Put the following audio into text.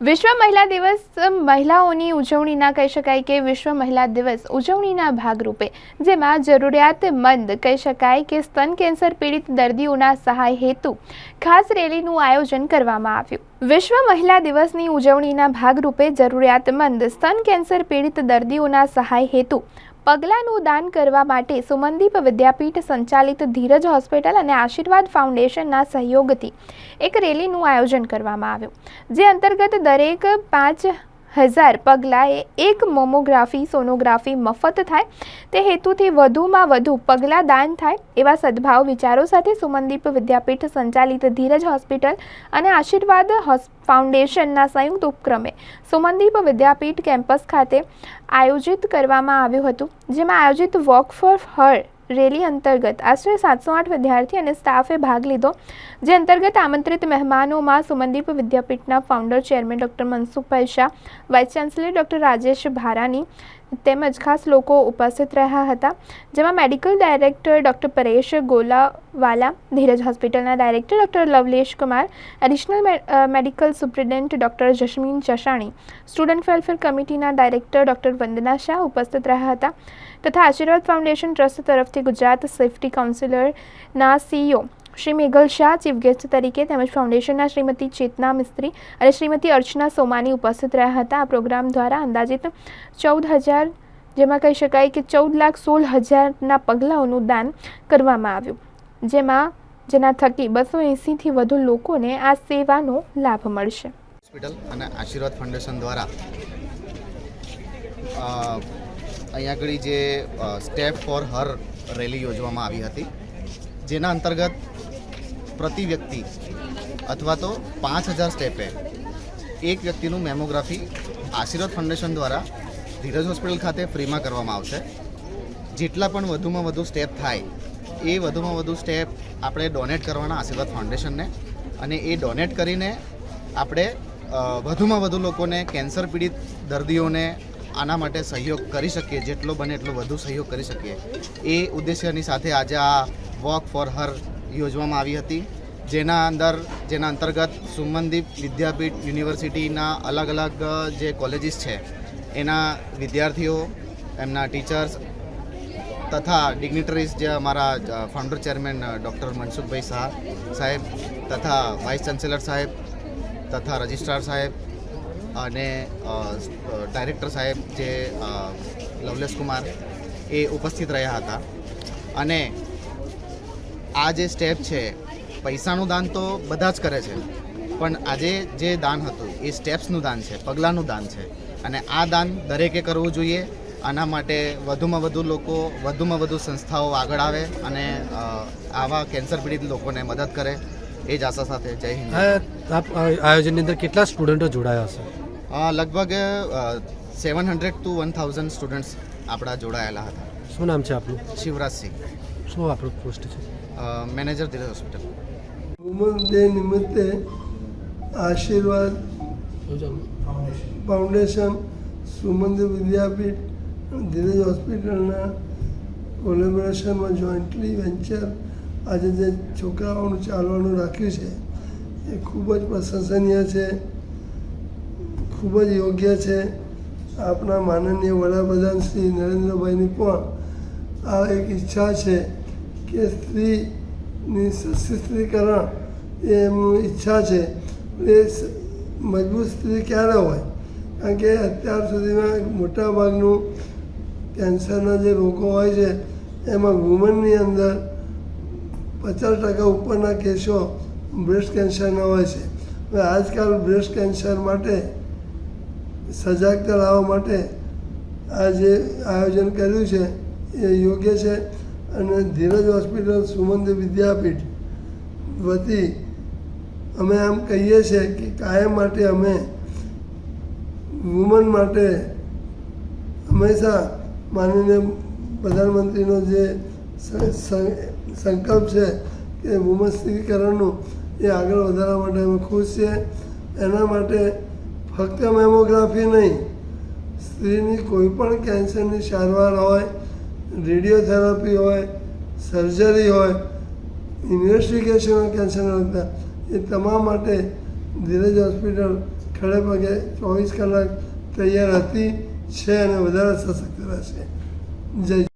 વિશ્વ મહિલા દિવસ, મહિલાઓની ઉજવણીના કહી શકાય કે વિશ્વ મહિલા દિવસ ઉજવણીના ભાગરૂપે, જેમાં જરૂરિયાતમંદ કહી શકાય કે સ્તન કેન્સર પીડિત દર્દીઓના સહાય હેતુ ખાસ રેલીનું આયોજન કરવામાં આવ્યું. વિશ્વ મહિલા દિવસની ઉજવણીના ભાગરૂપે જરૂરિયાતમંદ સ્તન કેન્સર પીડિત દર્દીઓના સહાય હેતુ પગલાંનું દાન કરવા માટે સુમનદીપ વિદ્યાપીઠ સંચાલિત ધીરજ હોસ્પિટલ અને આશીર્વાદ ફાઉન્ડેશનના સહયોગથી એક રેલીનું આયોજન કરવામાં આવ્યું, જે અંતર્ગત દરેક પાંચ હજાર પગલાંએ એક મોમોગ્રાફી, સોનોગ્રાફી મફત થાય. તે હેતુથી વધુમાં વધુ પગલાં દાન થાય એવા સદભાવ વિચારો સાથે સુમનદીપ વિદ્યાપીઠ સંચાલિત ધીરજ હોસ્પિટલ અને આશીર્વાદ હોસ, ફાઉન્ડેશનના સંયુક્ત ઉપક્રમે સુમનદીપ વિદ્યાપીઠ કેમ્પસ ખાતે આયોજિત કરવામાં આવ્યું હતું, જેમાં આયોજિત વોક ફોર હર રેલી અંતર્ગત આશરે સાતસો આઠ વિદ્યાર્થી અને સ્ટાફે ભાગ લીધો, જે અંતર્ગત આમંત્રિત મહેમાનોમાં Sumandeep વિદ્યાપીઠના founder chairman doctor Mansukhbhai Shah vice chancellor doctor Rajesh Bharani તેમજ ખાસ લોકો ઉપસ્થિત રહ્યા હતા, જેમાં medical director doctor Paresh Golawala, Dhiraj હોસ્પિટલના director doctor Lovlesh Kumar, additional medical superintendent doctor Jasmin Chashani student welfare કમિટીના ડાયરેક્ટર ડૉક્ટર વંદના શાહ ઉપસ્થિત રહ્યા હતા તથા આશીર્વાદ ફાઉન્ડેશન ટ્રસ્ટ તરફથી Gujarat safety કાઉન્સિલરના CEO Shri Meghal Shah, chief guest તરીકે તેમજ ફાઉન્ડેશનના શ્રીમતી ચેતના મિસ્ત્રી અને શ્રીમતી અર્ચના સોમાની ઉપસ્થિત રહ્યા હતા. આ પ્રોગ્રામ દ્વારા અંદાજિત ચૌદ હજાર, જેમાં કહી શકાય કે ચૌદ લાખ સોળ હજારના પગલાંઓનું દાન કરવામાં આવ્યું, જેમાં જેના થકી બસો એંસીથી વધુ લોકોને આ સેવાનો લાભ મળશે. હોસ્પિટલ અને આશીર્વાદ ફાઉન્ડેશન દ્વારા અહીંયા આગળ જે સ્ટેપ ફોર હર રેલી યોજવામાં આવી હતી, જેના અંતર્ગત પ્રતિ વ્યક્તિ અથવા તો પાંચ હજાર સ્ટેપે એક વ્યક્તિનું મેમોગ્રાફી આશીર્વાદ ફાઉન્ડેશન દ્વારા ધીરજ હોસ્પિટલ ખાતે ફ્રીમાં કરવામાં આવશે. જેટલા પણ વધુમાં વધુ સ્ટેપ થાય, એ વધુમાં વધુ સ્ટેપ આપણે ડોનેટ કરવાના આશીર્વાદ ફાઉન્ડેશનને અને એ ડોનેટ કરીને આપણે વધુમાં વધુ લોકોને કેન્સર પીડિત દર્દીઓને આના માટે સહયોગ કરી શકીએ, જેટલો બને એટલો વધુ સહયોગ કરી શકીએ. એ ઉદ્દેશ્યની સાથે આજે આ વોક ફોર હર યોજવામાં આવી હતી. જેના અંદર, જેના અંતર્ગત સુમનદીપ વિદ્યાપીઠ યુનિવર્સિટીના અલગ અલગ જે કોલેજીસ છે, એના વિદ્યાર્થીઓ, એમના ટીચર્સ તથા ડિગ્નિટરીઝ જે અમારા founder chairman doctor Mansukhbhai Shah સાહેબ તથા વાઇસ ચાન્સેલર સાહેબ તથા રજિસ્ટ્રાર સાહેબ અને ડાયરેક્ટર સાહેબ જે લવલેશ કુમાર એ ઉપસ્થિત રહ્યા હતા. અને આ જે સ્ટેપ છે પૈસાનું દાન તો બધા જ કરે છે. પણ આજે જે દાન હતું એ સ્ટેપ્સનું દાન છે પગલાંનું દાન છે. અને આ દાન દરેકે કરવું જોઈએ. આના માટે વધુમાં વધુ લોકો વધુમાં વધુ સંસ્થાઓ આગળ આવે અને આવા કેન્સર પીડિત લોકોને મદદ કરે. એ જ આશા સાથે જય હિન્દ. આયોજનની અંદર કેટલા સ્ટુડન્ટો જોડાયા હશે? લગભગ seven hundred to one thousand students આપણા જોડાયેલા હતા. શું નામ છે આપનું? શિવરાજસિંહ શું આપણું પોસ્ટ છે? Manager Dhiraj hospital woman day નિમિત્તે આશીર્વાદ ફાઉન્ડેશન સુમંદિર વિદ્યાપીઠ ધીરજ હોસ્પિટલના કોલેબોરેશનમાં જોઈન્ટલી વેન્ચર આજે જે છોકરાઓનું ચાલવાનું રાખ્યું છે એ ખૂબ જ પ્રશંસનીય છે. ખૂબ જ યોગ્ય છે. આપણા માનનીય વડાપ્રધાન શ્રી નરેન્દ્રભાઈની પણ આ એક ઈચ્છા છે. કે સ્ત્રીની સશસ્ત્રીકરણ એ એમનું ઈચ્છા છે એ મજબૂત સ્ત્રી ક્યારે હોય કારણ કે અત્યાર સુધીમાં મોટા ભાગનું કેન્સરના જે રોગો હોય છે એમાં વુમનની અંદર પચાસ ટકા ઉપરના કેસો બ્રેસ્ટ કેન્સરના હોય છે હવે આજકાલ બ્રેસ્ટ કેન્સર માટે સજાગતા લાવવા માટે આ જે આયોજન કર્યું છે એ યોગ્ય છે અને ધીરજ હોસ્પિટલ સુમંદ વિદ્યાપીઠ વતી અમે આમ કહીએ છીએ કે કાયમ માટે અમે વુમન માટે હંમેશા માનીને પ્રધાનમંત્રીનો જે સંકલ્પ છે કે વુમન સ્ત્રીકરણનું એ આગળ વધારવા માટે અમે ખુશ છીએ. એના માટે ફક્ત મેમોગ્રાફી નહીં, સ્ત્રીની કોઈ પણ કેન્સરની સારવાર હોય રેડિયોથેરાપી હોય, સર્જરી હોય, ઇન્વેસ્ટિગેશન કેન્સરના લગતા એ તમામ માટે ધીરજ હોસ્પિટલ ખડે પગે ચોવીસ કલાક તૈયાર હતી, છે અને વધારે સશક્ત રહેશે. જય